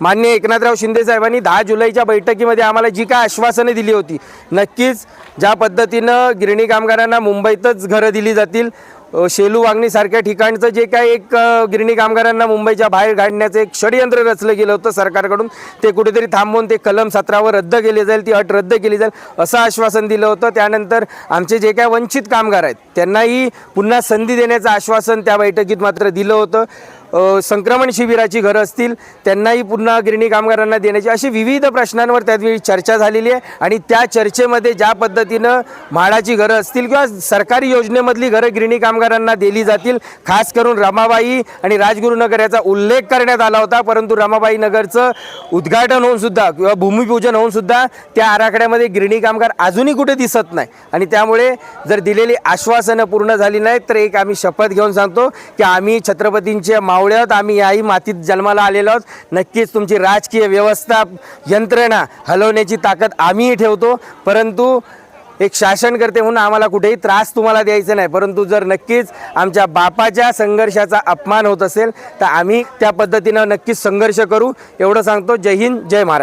मान्य एकनाथराव शिंदे साहेबांनी दहा जुलैच्या बैठकीमध्ये आम्हाला जी काय आश्वासने दिली होती नक्कीच ज्या पद्धतीनं गिरणी कामगारांना मुंबईतच घरं दिली जातील शेलू वांगणीसारख्या ठिकाणचं जे काय एक गिरणी कामगारांना मुंबईच्या बाहेर काढण्याचं एक षडयंत्र रचलं गेलं होतं सरकारकडून ते कुठेतरी थांबवून ते कलम सतरावर रद्द केले जाईल ती अट रद्द केली जाईल असं आश्वासन दिलं होतं. त्यानंतर आमचे जे काय वंचित कामगार आहेत त्यांनाही पुन्हा संधी देण्याचं आश्वासन त्या बैठकीत मात्र दिलं होतं. संक्रमण शिबिराची घरं असतील त्यांनाही पुन्हा गिरणी कामगारांना देण्याची अशी विविध प्रश्नांवर त्यावेळी चर्चा झालेली आहे. आणि त्या चर्चेमध्ये ज्या पद्धतीनं म्हाडाची घरं असतील किंवा सरकारी योजनेमधली घरं गिरणी कामगारांना दिली जातील खास करून रमाबाई आणि राजगुरुनगर याचा उल्लेख करण्यात आला होता. परंतु रमाबाई नगरचं उद्घाटन होऊन सुद्धा किंवा भूमिपूजन होऊन सुद्धा त्या आराखड्यामध्ये गिरणी कामगार अजूनही कुठे दिसत नाही. आणि त्यामुळे जर दिलेली आश्वासनं पूर्ण झाली नाहीत तर एक आम्ही शपथ घेऊन सांगतो की आम्ही छत्रपतींच्या मावळ्यात आम्ही याही मातीत जन्माला आलेलो आहोत. नक्कीच तुमची राजकीय व्यवस्था यंत्रणा हलवण्याची ताकद आम्हीही ठेवतो. परंतु एक शासनकर्ते म्हणून आम्हाला कुठेही त्रास तुम्हाला द्यायचा नाही. परंतु जर नक्कीच आमच्या बापाच्या संघर्षाचा अपमान होत असेल तर आम्ही त्या पद्धतीनं नक्कीच संघर्ष करू. एवढं सांगतो. जय हिंद जय महाराष्ट्र.